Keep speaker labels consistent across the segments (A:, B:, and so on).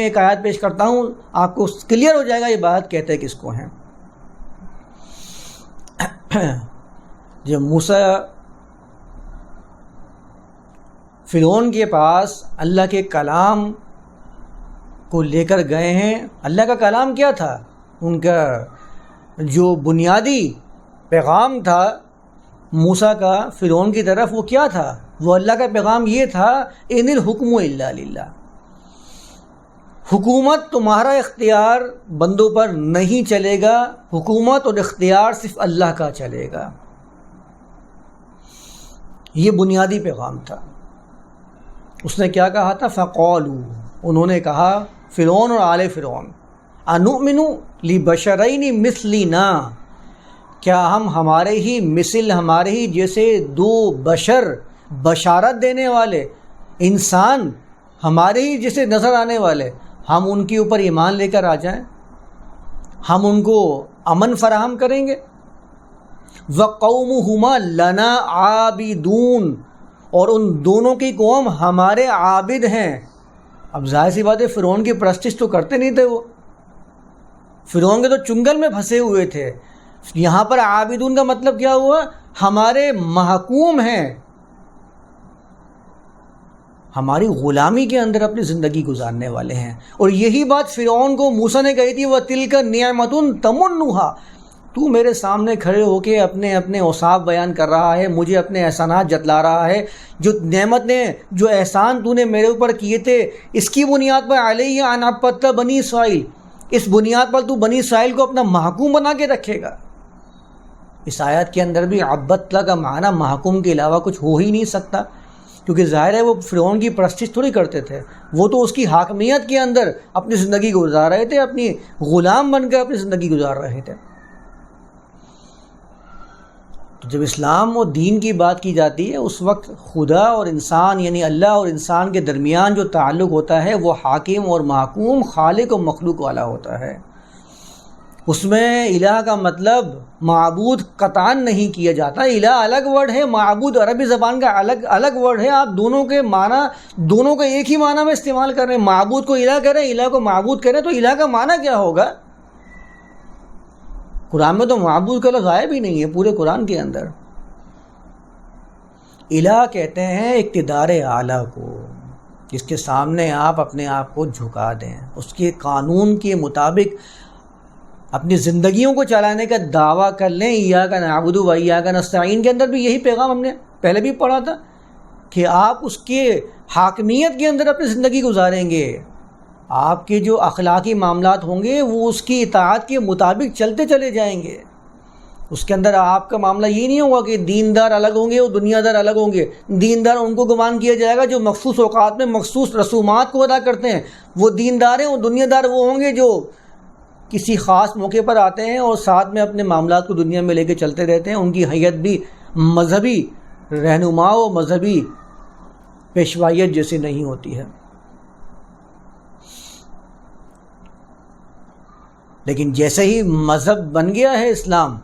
A: ایک آیات پیش کرتا ہوں، آپ کو کلیئر ہو جائے گا یہ بات، کہتے کس کو ہیں۔ جب موسا فرعون کے پاس اللہ کے کلام کو لے کر گئے ہیں، اللہ کا کلام کیا تھا؟ ان کا جو بنیادی پیغام تھا موسا کا، فرعون کی طرف وہ کیا تھا؟ وہ اللہ کا پیغام یہ تھا ان الحکم اللہ حکومت تمہارا اختیار بندوں پر نہیں چلے گا، حکومت اور اختیار صرف اللہ کا چلے گا۔ یہ بنیادی پیغام تھا۔ اس نے کیا کہا تھا؟ فقولو انہوں نے کہا، فرعون اور آل فرعون، انؤمنو لی بشرعینی مثلی نا کیا ہم ہمارے ہی مثل، ہمارے ہی جیسے دو بشر بشارت دینے والے، انسان ہمارے ہی جیسے نظر آنے والے ہم ان کے اوپر ایمان لے کر آ جائیں۔ ہم ان کو امن فراہم کریں گے۔ و قوم ہما لنا عابدون۔ اور ان دونوں کی قوم ہمارے عابد ہیں۔ اب ظاہر سی بات ہے، فرعون کی پرستش تو کرتے نہیں تھے وہ۔ فرعون کے تو چنگل میں پھنسے ہوئے تھے۔ یہاں پر عابدون کا مطلب کیا ہوا؟ ہمارے محکوم ہیں۔ ہماری غلامی کے اندر اپنی زندگی گزارنے والے ہیں۔ اور یہی بات فرعون کو موسا نے کہی تھی وہ تل کا نعمتن تمنحا تو میرے سامنے کھڑے ہو کے اپنے اپنے اوصاف بیان کر رہا ہے، مجھے اپنے احسانات جتلا رہا ہے۔ جو نعمت نے، جو احسان تو نے میرے اوپر کیے تھے، اس کی بنیاد پر علیہ اناپتہ بنی اسرائیل اس بنیاد پر تو بنی اسرائیل کو اپنا محکوم بنا کے رکھے گا۔ اس آیات کے اندر بھی ابتلا کا معنی محکوم کے علاوہ کچھ ہو ہی نہیں سکتا۔ کیونکہ ظاہر ہے وہ فرعون کی پرستش تھوڑی کرتے تھے۔ وہ تو اس کی حاکمیت کے اندر اپنی زندگی گزار رہے تھے، اپنی غلام بن کر اپنی زندگی گزار رہے تھے۔ تو جب اسلام و دین کی بات کی جاتی ہے، اس وقت خدا اور انسان یعنی اللہ اور انسان کے درمیان جو تعلق ہوتا ہے، وہ حاکم اور محکوم، خالق و مخلوق والا ہوتا ہے۔ اس میں الہ کا مطلب معبود قطان نہیں کیا جاتا۔ الہ الگ ورڈ ہے، معبود عربی زبان کا الگ الگ ورڈ ہے۔ آپ دونوں کے معنی دونوں کا ایک ہی معنی میں استعمال کر رہے ہیں۔ معبود کو الہ کریں الہ کو معبود کریں تو الہ کا معنی کیا ہوگا؟ قرآن میں تو معبود کا لفظ آیا بھی نہیں ہے پورے قرآن کے اندر۔ الہ کہتے ہیں اقتدار اعلیٰ کو، جس کے سامنے آپ اپنے آپ کو جھکا دیں۔ اس کے قانون کے مطابق اپنی زندگیوں کو چلانے کا دعویٰ کر لیں یا کا نابود و یا کا نستعین۔ کے اندر بھی یہی پیغام ہم نے پہلے بھی پڑھا تھا کہ آپ اس کے حاکمیت کے اندر اپنی زندگی گزاریں گے۔ آپ کے جو اخلاقی معاملات ہوں گے، وہ اس کی اطاعت کے مطابق چلتے چلے جائیں گے۔ اس کے اندر آپ کا معاملہ یہ نہیں ہوگا کہ دیندار الگ ہوں گے اور دنیا دار الگ ہوں گے۔ دیندار ان کو گمان کیا جائے گا جو مخصوص اوقات میں مخصوص رسومات کو ادا کرتے ہیں۔ وہ دیندار ہیں اور دنیا دار وہ ہوں گے جو کسی خاص موقع پر آتے ہیں اور ساتھ میں اپنے معاملات کو دنیا میں لے کے چلتے رہتے ہیں، ان کی حیت بھی مذہبی رہنما و مذہبی پیشوائیت جیسی نہیں ہوتی ہے۔ لیکن جیسے ہی مذہب بن گیا ہے اسلام،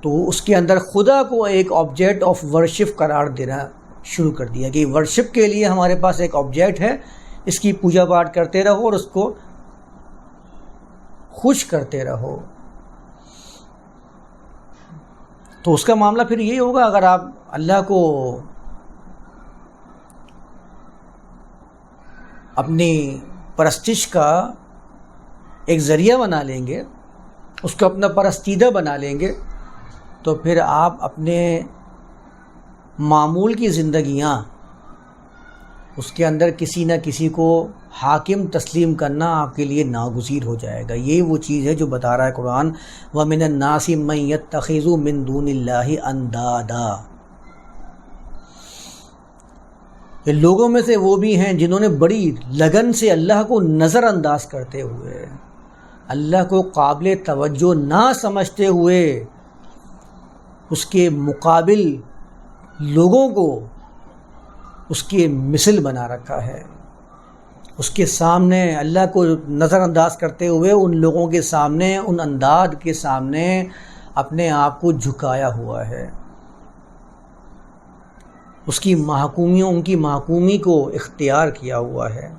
A: تو اس کے اندر خدا کو ایک آبجیکٹ آف ورشپ قرار دینا شروع کر دیا کہ ورشپ کے لیے ہمارے پاس ایک آبجیکٹ ہے، اس کی پوجا پاٹ کرتے رہو اور اس کو خوش کرتے رہو۔ تو اس کا معاملہ پھر یہی ہوگا، اگر آپ اللہ کو اپنی پرستش کا ایک ذریعہ بنا لیں گے، اس کو اپنا پرستیدہ بنا لیں گے، تو پھر آپ اپنے معمول کی زندگیاں اس کے اندر کسی نہ کسی کو حاکم تسلیم کرنا آپ کے لیے ناگزیر ہو جائے گا۔ یہ وہ چیز ہے جو بتا رہا ہے قرآن۔ و من الناسم میت تخیض و مندون اللہ اندادا یہ لوگوں میں سے وہ بھی ہیں جنہوں نے بڑی لگن سے اللہ کو نظر انداز کرتے ہوئے، اللہ کو قابل توجہ نہ سمجھتے ہوئے اس کے مقابل لوگوں کو اس کی مثل بنا رکھا ہے۔ اس کے سامنے اللہ کو نظر انداز کرتے ہوئے ان لوگوں کے سامنے، ان انداز کے سامنے اپنے آپ کو جھکایا ہوا ہے۔ اس کی محکومیوں ان کی محکومی کو اختیار کیا ہوا ہے۔